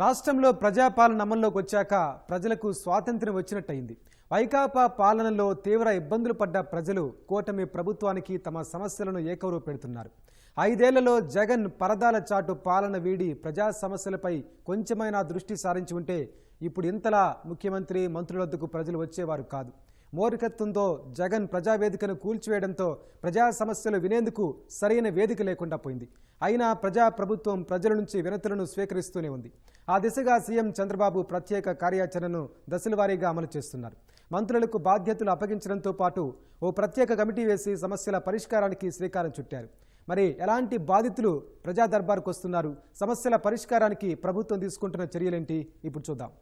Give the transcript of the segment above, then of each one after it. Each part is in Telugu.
రాష్ట్రంలో ప్రజాపాలన అమల్లోకి వచ్చాక ప్రజలకు స్వాతంత్ర్యం వచ్చినట్టయింది. వైకాపా పాలనలో తీవ్ర ఇబ్బందులు పడ్డ ప్రజలు కూటమి ప్రభుత్వానికి తమ సమస్యలను ఏకరువు పెడుతున్నారు ఐదేళ్ళలో జగన్ పరదాల చాటు పాలన వీడి ప్రజా సమస్యలపై కొంచెమైనా దృష్టి సారించి ఉంటే ఇప్పుడు ఇంతలా ముఖ్యమంత్రి మంత్రులొద్దకు ప్రజలు వచ్చేవారు కాదు. మోరికత్వంతో జగన్ ప్రజావేదికను కూల్చివేయడంతో ప్రజా సమస్యలు వినేందుకు సరైన వేదిక లేకుండా పోయింది. అయినా ప్రజా ప్రభుత్వం ప్రజల నుంచి వినతులను స్వీకరిస్తూనే ఉంది. ఆ దిశగా సీఎం చంద్రబాబు ప్రత్యేక కార్యాచరణను దశలవారీగా అమలు చేస్తున్నారు. మంత్రులకు బాధ్యతలు అప్పగించడంతో పాటు ఓ ప్రత్యేక కమిటీ వేసి సమస్యల పరిష్కారానికి శ్రీకారం చుట్టారు. మరి ఎలాంటి బాధితులు ప్రజా దర్బార్కు వస్తున్నారు సమస్యల పరిష్కారానికి ప్రభుత్వం తీసుకుంటున్న చర్యలేంటి? ఇప్పుడు చూద్దాం.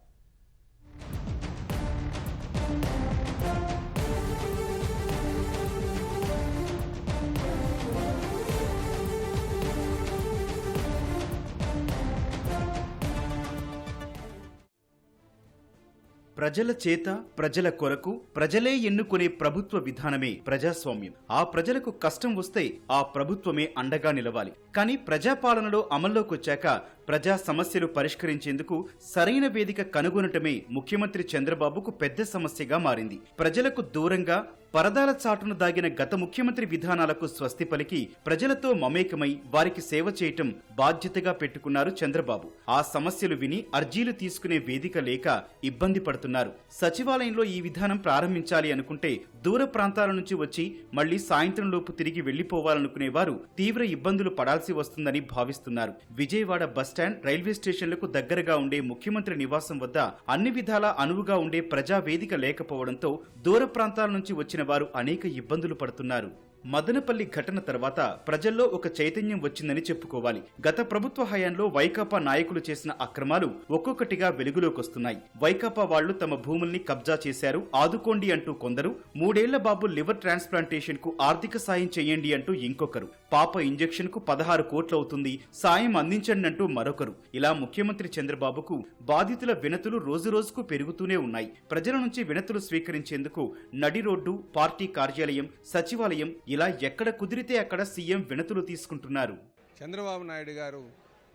ప్రజల చేత ప్రజల కొరకు ప్రజలే ఎన్నుకునే ప్రభుత్వ విధానమే ప్రజాస్వామ్యం. ఆ ప్రజలకు కష్టం వస్తే ఆ ప్రభుత్వమే అండగా నిలవాలి. కానీ ప్రజాపాలనలో అమల్లోకొచ్చాక ప్రజా సమస్యలు పరిష్కరించేందుకు సరైన వేదిక కనుగొనటమే ముఖ్యమంత్రి చంద్రబాబుకు పెద్ద సమస్యగా మారింది. ప్రజలకు దూరంగా పరదాల చాటును దాగిన గత ముఖ్యమంత్రి విధానాలకు స్వస్తి పలికి ప్రజలతో మమేకమై వారికి సేవ చేయటం బాధ్యతగా పెట్టుకున్నారు చంద్రబాబు. ఆ సమస్యలు విని అర్జీలు తీసుకునే వేదిక లేక ఇబ్బంది పడుతున్నారు. సచివాలయంలో ఈ విధానం ప్రారంభించాలి అనుకుంటే దూర ప్రాంతాల నుంచి వచ్చి మళ్ళీ సాయంత్రం లోపు తిరిగి వెళ్ళిపోవాలనుకునే వారు తీవ్ర ఇబ్బందులు పడాల్సి వస్తుందని భావిస్తున్నారు. విజయవాడ బస్ బస్టాండ్ రైల్వే స్టేషన్లకు దగ్గరగా ఉండే ముఖ్యమంత్రి నివాసం వద్ద అన్ని విధాలా అనువుగా ఉండే ప్రజా వేదిక లేకపోవడంతో దూర ప్రాంతాల నుంచి వచ్చిన వారు అనేక ఇబ్బందులు పడుతున్నారు. మదనపల్లి ఘటన తర్వాత ప్రజల్లో ఒక చైతన్యం వచ్చిందని చెప్పుకోవాలి. గత ప్రభుత్వ హయాంలో వైకాపా నాయకులు చేసిన అక్రమాలు ఒక్కొక్కటిగా వెలుగులోకొస్తున్నాయి. వైకాపా వాళ్ళు తమ భూముల్ని కబ్జా చేశారు ఆదుకోండి అంటూ కొందరు మూడేళ్ళ బాబు లివర్ ట్రాన్స్ప్లాంటేషన్కు ఆర్థిక సాయం చేయండి అంటూ ఇంకొకరు. పాప ఇంజెక్షన్కు పదహారు కోట్లు అవుతుంది సాయం అందించండి అంటూ మరొకరు. ఇలా ముఖ్యమంత్రి చంద్రబాబుకు బాధితుల వినతులు రోజురోజుకు పెరుగుతూనే ఉన్నాయి. ప్రజల నుంచి వినతులు స్వీకరించేందుకు నడి రోడ్డు పార్టీ కార్యాలయం సచివాలయం ఇలా ఎక్కడ కుదిరితే అక్కడ సీఎం వినతులు తీసుకుంటున్నారు. చంద్రబాబు నాయుడు గారు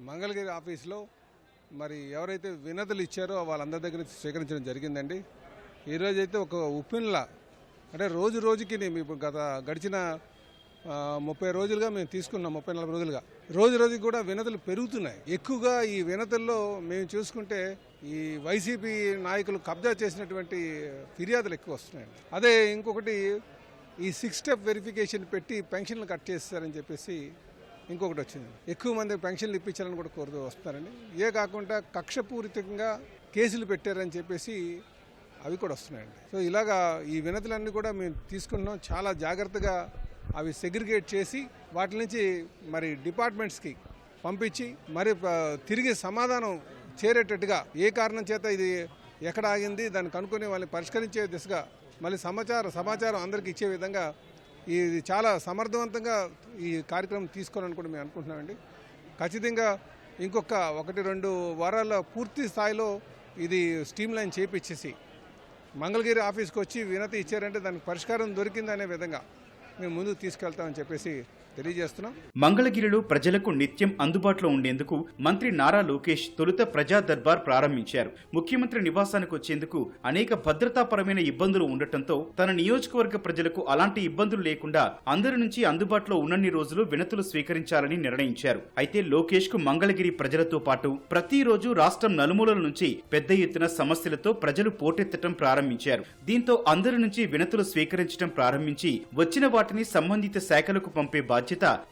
మంగళగిరి ఆఫీస్లో మరి ఎవరైతే వినతులు ఇచ్చారో వాళ్ళందరి దగ్గర స్వీకరించడం జరిగిందండి. ఈరోజైతే ఒక ఉప్పిన్లా అంటే రోజు రోజుకి మేము ఇప్పుడు గత గడిచిన ముప్పై రోజులుగా మేము తీసుకున్నాం ముప్పై నలభై రోజులుగా. రోజు రోజుకి కూడా వినతులు పెరుగుతున్నాయి. ఎక్కువగా ఈ వినతుల్లో మేము చూసుకుంటే ఈ వైసీపీ నాయకులు కబ్జా చేసినటువంటి ఫిర్యాదులు ఎక్కువ వస్తున్నాయండి. అదే ఇంకొకటి ఈ సిక్స్ స్టెప్ వెరిఫికేషన్ పెట్టి పెన్షన్లు కట్ చేస్తారని చెప్పేసి ఇంకొకటి వచ్చింది. ఎక్కువ మంది పెన్షన్లు ఇప్పించాలని కూడా కోరుతూ వస్తున్నారండి. ఏ కాకుండా కక్షపూరితంగా కేసులు పెట్టారని చెప్పేసి అవి కూడా వస్తున్నాయండి. సో ఇలాగా ఈ వినతులన్నీ కూడా మేము తీసుకుంటున్నాం చాలా జాగ్రత్తగా అవి సెగ్రిగేట్ చేసి వాటి నుంచి మరి డిపార్ట్మెంట్స్కి పంపించి మరి తిరిగి సమాధానం చేరేటట్టుగా ఏ కారణం చేత ఇది ఎక్కడ ఆగింది దాన్ని కనుక్కొని వాళ్ళని పరిష్కరించే దిశగా మళ్ళీ సమాచారం సమాచారం అందరికీ ఇచ్చే విధంగా ఇది చాలా సమర్థవంతంగా ఈ కార్యక్రమం తీసుకోవాలని కూడా మేము అనుకుంటున్నామండి. ఖచ్చితంగా ఇంకొక ఒకటి రెండు వారాల్లో పూర్తి స్థాయిలో ఇది స్టీమ్ లైన్ చేపించేసి మంగళగిరి ఆఫీస్కి వచ్చి వినతి ఇచ్చారంటే దానికి పరిష్కారం దొరికిందనే విధంగా మేము ముందుకు తీసుకెళ్తామని చెప్పేసి తెలియజేస్తున్నాం. మంగళగిరిలో ప్రజలకు నిత్యం అందుబాటులో ఉండేందుకు మంత్రి నారా లోకేష్ తొలుత ప్రజా దర్బార్ ప్రారంభించారు. ముఖ్యమంత్రి నివాసానికి వచ్చేందుకు అనేక భద్రతాపరమైన ఇబ్బందులు ఉండటంతో తన నియోజకవర్గ ప్రజలకు అలాంటి ఇబ్బందులు లేకుండా అందరి నుంచి అందుబాటులో ఉన్నన్ని రోజులు వినతులు స్వీకరించాలని నిర్ణయించారు. అయితే లోకేష్కు మంగళగిరి ప్రజలతో పాటు ప్రతిరోజు రాష్ట్రం నలుమూలల నుంచి పెద్ద ఎత్తున సమస్యలతో ప్రజలు పోటెత్తడం ప్రారంభించారు. దీంతో అందరి నుంచి వినతులు స్వీకరించడం ప్రారంభించి వచ్చిన వాటిని సంబంధిత శాఖలకు పంపే బాధ్యత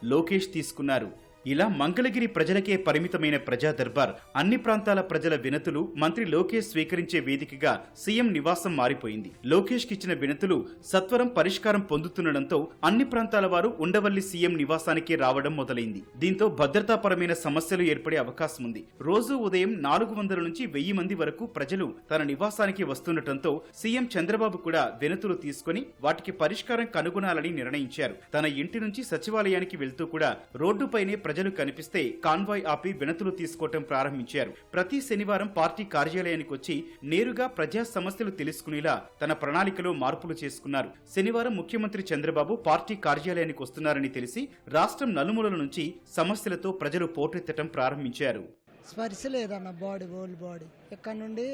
లోకేష్ తీసుకున్నారు. ఇలా మంగళగిరి ప్రజలకే పరిమితమైన ప్రజా దర్బార్ అన్ని ప్రాంతాల ప్రజల వినతులు మంత్రి లోకేష్ స్వీకరించే వేదికగా సీఎం నివాసం మారిపోయింది. లోకేష్ కిచ్చిన వినతులు సత్వరం పరిష్కారం పొందుతుండటంతో అన్ని ప్రాంతాల వారు ఉండవల్లి సీఎం నివాసానికి రావడం మొదలైంది. దీంతో భద్రతాపరమైన సమస్యలు ఏర్పడే అవకాశం ఉంది. రోజు ఉదయం నాలుగు వందల నుంచి వెయ్యి మంది వరకు ప్రజలు తన నివాసానికి వస్తుండటంతో సీఎం చంద్రబాబు కూడా వినతులు తీసుకుని వాటికి పరిష్కారం కనుగొనాలని నిర్ణయించారు. తన ఇంటి నుంచి సచివాలయానికి వెళ్తూ కూడా రోడ్డుపైనే ప్రజలు ప్రజలు కనిపిస్తే కాన్వాయ్ ఆపి వినతులు తీసుకోవటం ప్రారంభించారు. ప్రతి శనివారం పార్టీ కార్యాలయానికి వచ్చి నేరుగా ప్రజా సమస్యలు తెలుసుకునేలా తన ప్రణాళికలో మార్పులు చేసుకున్నారు. శనివారం ముఖ్యమంత్రి చంద్రబాబు పార్టీ కార్యాలయానికి వస్తున్నారని తెలిసి రాష్ట్రం నలుమూలల నుంచి సమస్యలతో ప్రజలు పోటెత్తటం ప్రారంభించారు. స్పర్శ లేదన్న బాడీ ఓల్ బాడీ ఇక్కడ నుండి?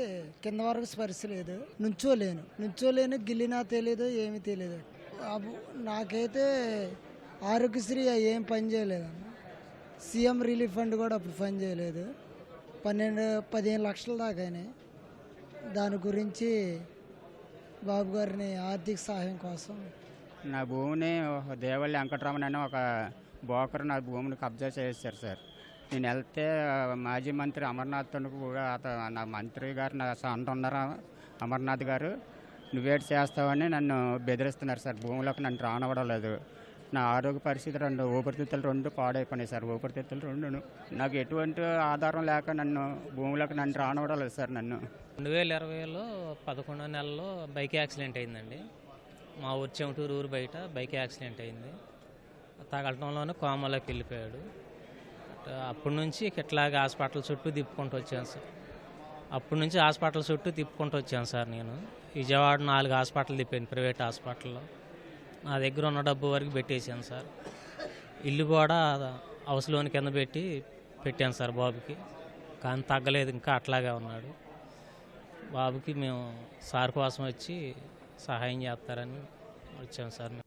కింద వరకు స్పర్శ లేదు. నుంచోలేను నుంచోలేను గిల్లినా తెలియదు ఏమీ తెలియదు. నాకైతే ఆరోగ్యశ్రీ ఏం పని చేయలేదన్న. సీఎం రిలీఫ్ ఫండ్ కూడా అప్పుడు పని చేయలేదు. పన్నెండు పదిహేను లక్షల దాకానే దాని గురించి బాబు గారిని ఆర్థిక సహాయం కోసం నా భూమిని దేవల్లి వెంకటరమణ అని ఒక బోకర్ నా భూమిని కబ్జా చేశారు సార్. నేను వెళ్తే మాజీ మంత్రి అమర్నాథ్ కూడా అతను నా మంత్రి గారు నా అంటున్నారు అమర్నాథ్ గారు. నువ్వేటి చేస్తావని నన్ను బెదిరిస్తున్నారు సార్. భూమిలోకి నన్ను రానివ్వడలేదు నా ఆరోగ్య పరిస్థితి రెండు ఊపిరితిత్తులు రెండు పాడైపోయినాయి సార్. ఊపిరితిత్తులు రెండు నాకు ఎటువంటి ఆధారం లేక నన్ను భూమిలోకి నన్ను రానివ్వడలేదు సార్ నన్ను. రెండు వేల ఇరవైలో పదకొండో నెలలో బైక్ యాక్సిడెంట్ అయిందండి. మా ఊరు చెమటూరు ఊరు బయట బైక్ యాక్సిడెంట్ అయింది. తగలటంలోనే కోమలోకి వెళ్ళిపోయాడు. అప్పటి నుంచి ఇట్లాగ హాస్పిటల్ చుట్టూ తిప్పుకుంటూ వచ్చాను సార్. అప్పటి నుంచి హాస్పిటల్ చుట్టూ తిప్పుకుంటూ వచ్చాను సార్ నేను. విజయవాడ నాలుగు హాస్పిటల్ తిప్పాను ప్రైవేట్ హాస్పిటల్లో. నా దగ్గర ఉన్న డబ్బు వరకు పెట్టేశాను సార్. ఇల్లు కూడా హౌస్ లోన్ కింద పెట్టి పెట్టాను సార్ బాబుకి. కానీ తగ్గలేదు ఇంకా అట్లాగే ఉన్నాడు. బాబుకి మేము సార్ కోసం వచ్చి సహాయం చేస్తారని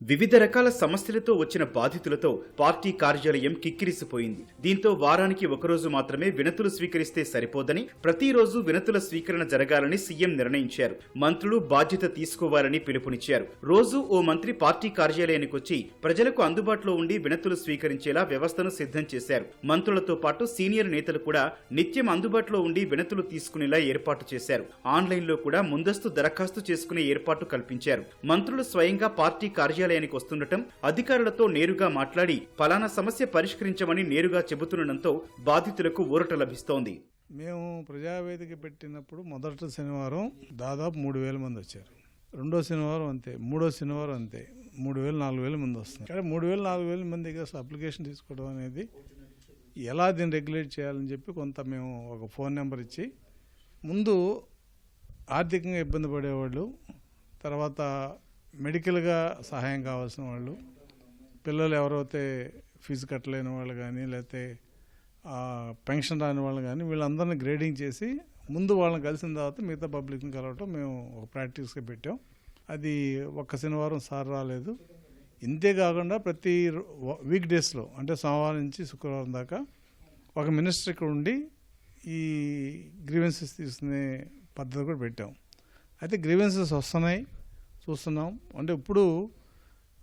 వివిధ రకాల సమస్యలతో వచ్చిన బాధితులతో పార్టీ కార్యాలయం కిక్కిరిసిపోయింది. దీంతో వారానికి ఒకరోజు మాత్రమే వినతులు స్వీకరిస్తే సరిపోదని ప్రతిరోజు వినతుల స్వీకరణ జరగాలని సీఎం నిర్ణయించారు. మంత్రులు బాధ్యత తీసుకోవాలని పిలుపునిచ్చారు. రోజు ఓ మంత్రి పార్టీ కార్యాలయానికి వచ్చి ప్రజలకు అందుబాటులో ఉండి వినతులు స్వీకరించేలా వ్యవస్థను సిద్ధం చేశారు. మంత్రులతో పాటు సీనియర్ నేతలు కూడా నిత్యం అందుబాటులో ఉండి వినతులు తీసుకునేలా ఏర్పాటు చేశారు. ఆన్లైన్లో కూడా ముందస్తు దరఖాస్తు చేసుకునే ఏర్పాటు కల్పించారు. మంత్రులు స్వయంగా పార్టీ కార్యాలయానికి వస్తుండటం అధికారులతో నేరుగా మాట్లాడి ఫలానా సమస్య పరిష్కరించమని నేరుగా చెబుతుండటంతో బాధితులకు ఊరట లభిస్తోంది. మేము ప్రజావేదిక పెట్టినప్పుడు మొదటి శనివారం దాదాపు మూడు వేల మంది వచ్చారు. రెండో శనివారం అంతే మూడో శనివారం అంతే మూడు వేలు నాలుగు వేల మంది వస్తున్నారు. కానీ మూడు వేలు నాలుగు వేల మంది దగ్గర అప్లికేషన్ తీసుకోవడం అనేది ఎలా దీన్ని రెగ్యులేట్ చేయాలని చెప్పి కొంత మేము ఒక ఫోన్ నెంబర్ ఇచ్చి ముందు ఆర్థికంగా ఇబ్బంది పడేవాళ్ళు తర్వాత మెడికల్గా సహాయం కావాల్సిన వాళ్ళు పిల్లలు ఎవరైతే ఫీజు కట్టలేని వాళ్ళు కానీ లేకపోతే పెన్షన్ రాని వాళ్ళు కానీ వీళ్ళందరినీ గ్రేడింగ్ చేసి ముందు వాళ్ళని కలిసిన తర్వాత మిగతా పబ్లిక్ని కలవటం మేము ఒక ప్రాక్టీస్గా పెట్టాం. అది ఒక్క శనివారం సార్ రాలేదు. ఇంతే కాకుండా ప్రతి వీక్ డేస్లో అంటే సోమవారం నుంచి శుక్రవారం దాకా ఒక మినిస్టర్ ఇక్కడ ఉండి ఈ గ్రీవెన్సెస్ తీసుకునే పద్ధతి కూడా పెట్టాం. అయితే గ్రీవెన్సెస్ వస్తున్నాయి. చూస్తున్నాం. అంటే ఇప్పుడు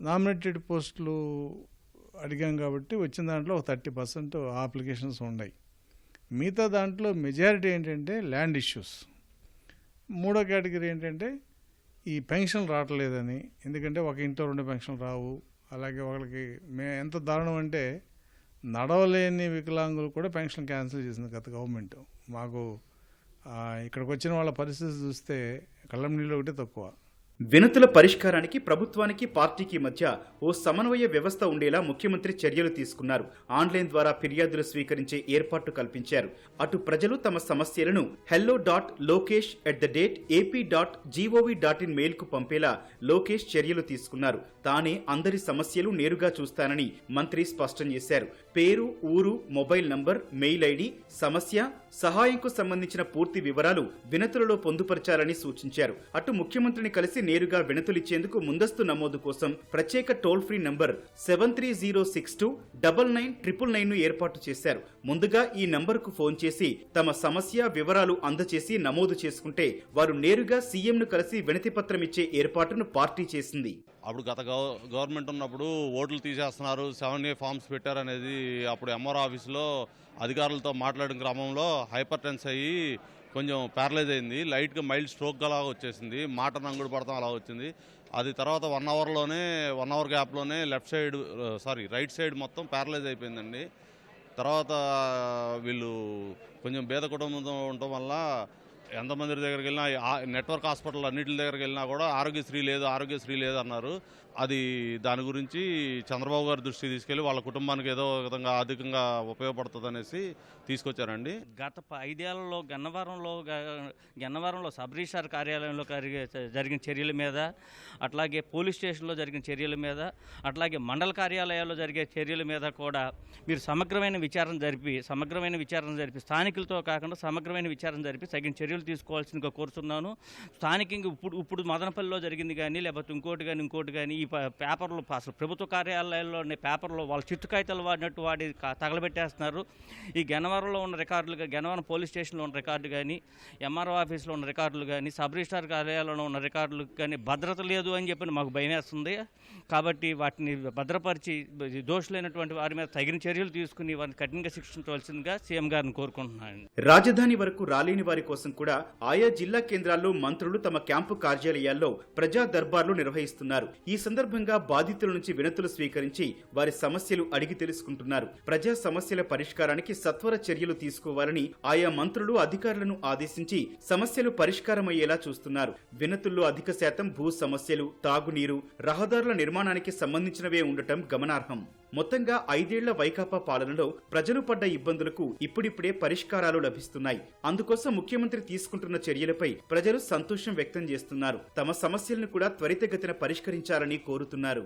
నామినేటెడ్ పోస్టులు అడిగాం కాబట్టి వచ్చిన దాంట్లో ఒక థర్టీ పర్సెంట్ అప్లికేషన్స్ ఉన్నాయి. మిగతా దాంట్లో మెజారిటీ ఏంటంటే ల్యాండ్ ఇష్యూస్. మూడో కేటగిరీ ఏంటంటే ఈ పెన్షన్ రావట్లేదని. ఎందుకంటే ఒక ఇంట్లో రెండు పెన్షన్ రావు. అలాగే వాళ్ళకి మే ఎంత దారుణం అంటే నడవలేని వికలాంగులు కూడా పెన్షన్ క్యాన్సిల్ చేసింది గత గవర్నమెంట్. మాకు ఇక్కడికి వచ్చిన వాళ్ళ పరిస్థితి చూస్తే కళ్ళం నీళ్ళు ఒకటే తక్కువ. వినతుల పరిష్కారానికి ప్రభుత్వానికి పార్టీకి మధ్య ఓ సమన్వయ వ్యవస్థ ఉండేలా ముఖ్యమంత్రి చర్యలు తీసుకున్నారు. ఆన్లైన్ ద్వారా ఫిర్యాదులు స్వీకరించే ఏర్పాటు కల్పించారు. అటు ప్రజలు తమ సమస్యలను hello dot Lokesh at the date AP dot GOV dot in మెయిల్కు పంపేలా లోకేష్ చర్యలు తీసుకున్నారు. తానే అందరి సమస్యలు నేరుగా చూస్తానని మంత్రి స్పష్టం చేశారు. పేరు ఊరు మొబైల్ నంబర్ మెయిల్ ఐడి సమస్య సహాయంకు సంబంధించిన పూర్తి వివరాలు వినతులలో పొందుపరచాలని సూచించారు. అటు ముఖ్యమంత్రిని కలిసి నేరుగా వినతులిచ్చేందుకు ముందస్తు నమోదు కోసం ప్రత్యేక toll free number seven three zero six two double nine triple నైన్ను ఏర్పాటు చేశారు. ముందుగా ఈ నంబర్కు ఫోన్ చేసి తమ సమస్య వివరాలు అందచేసి నమోదు చేసుకుంటే వారు నేరుగా సీఎంను కలిసి వినతి పత్రం ఇచ్చే ఏర్పాటును పార్టీ చేసింది. అప్పుడు గత గవర్నమెంట్ ఉన్నప్పుడు ఓట్లు తీసేస్తున్నారు. సెవెన్ ఏ ఫామ్స్ పెట్టారనేది అప్పుడు ఎంఆర్ ఆఫీస్లో అధికారులతో మాట్లాడిన క్రమంలో హైపర్ టెన్స్ అయ్యి కొంచెం ప్యారలైజ్ అయింది. లైట్గా మైల్డ్ స్ట్రోక్ అలా వచ్చేసింది. మాట నంగుడు పడతాం అలా వచ్చింది. అది తర్వాత వన్ అవర్లోనే one hour గ్యాప్లోనే left side sorry right side మొత్తం ప్యారలైజ్ అయిపోయిందండి. తర్వాత వీళ్ళు కొంచెం పేద కుటుంబంతో ఉండటం వల్ల ఎంతమంది దగ్గరికి వెళ్ళినా ఆ నెట్వర్క్ హాస్పిటల్ అన్నింటి దగ్గరికి వెళ్ళినా కూడా ఆరోగ్యశ్రీ లేదు ఆరోగ్యశ్రీ లేదు అన్నారు. అది దాని గురించి చంద్రబాబు గారి దృష్టికి తీసుకెళ్ళి వాళ్ళ కుటుంబానికి ఏదో విధంగా ఆర్థికంగా ఉపయోగపడుతుంది అనేసి తీసుకొచ్చారండి. గత ఐదేళ్ళలో గన్నవరంలో గన్నవరంలో సబ్ రిజిస్టార్ కార్యాలయంలో జరిగే- జరిగిన చర్యల మీద అట్లాగే పోలీస్ స్టేషన్లో జరిగిన చర్యల మీద అట్లాగే మండల కార్యాలయాల్లో జరిగే చర్యల మీద కూడా మీరు సమగ్రమైన విచారణ జరిపి సమగ్రమైన విచారణ జరిపి స్థానికులతో కాకుండా సమగ్రమైన విచారణ జరిపి తగిన చర్యలు తీసుకోవాల్సిందిగా కోరుతున్నాను. స్థానికంగా ఇప్పుడు ఇప్పుడు మదనపల్లిలో జరిగింది కానీ లేకపోతే ఇంకోటి కానీ ఇంకోటి కానీ ఈ పేపర్లు అసలు ప్రభుత్వ కార్యాలయాల్లోని పేపర్లు వాళ్ళ చిట్టు కాగితాలు వాడినట్టు వాడి తగలబెట్టేస్తున్నారు. ఈ గన్నవరంలో ఉన్న రికార్డులు గనవరం గన్నవరం పోలీస్ స్టేషన్లో ఉన్న రికార్డు కానీ ఎంఆర్ఓ ఆఫీస్లో ఉన్న రికార్డులు కానీ సబ్ రిజిస్టార్ కార్యాలయంలో ఉన్న రికార్డులు కానీ భద్రత లేదు అని చెప్పి మాకు భయమేస్తుంది. కాబట్టి వాటిని భద్రపరిచి దోషులైనటువంటి వారి మీద తగిన చర్యలు తీసుకుని వారిని కఠినంగా శిక్షించవలసిందిగా సీఎం గారిని కోరుకుంటున్నాను రాజధాని వరకు రాలేని వారి కోసం కూడా ఆయా జిల్లా కేంద్రాల్లో మంత్రులు తమ క్యాంపు కార్యాలయాల్లో ప్రజా దర్బార్లు నిర్వహిస్తున్నారు. ఈ సందర్భంగా బాధితుల నుంచి వినతులు స్వీకరించి వారి సమస్యలు అడిగి తెలుసుకుంటున్నారు. ప్రజా సమస్యల పరిష్కారానికి సత్వర చర్యలు తీసుకోవాలని ఆయా మంత్రులు అధికారులను ఆదేశించి సమస్యలు పరిష్కారమయ్యేలా చూస్తున్నారు. వినతుల్లో అధిక శాతం భూ సమస్యలు తాగునీరు రహదారుల నిర్మాణానికి సంబంధించినవే ఉండటం గమనార్హం. మొత్తంగా ఐదేళ్ళ వైకాపా పాలనలో ప్రజలు పడ్డ ఇబ్బందులకు ఇప్పుడిప్పుడే పరిష్కారాలు లభిస్తున్నాయి. అందుకోసం ముఖ్యమంత్రి తీసుకుంటున్న చర్యలపై ప్రజలు సంతోషం వ్యక్తం చేస్తున్నారు. తమ సమస్యలను కూడా త్వరితగతిన పరిష్కరించాలని కోరుతున్నారు.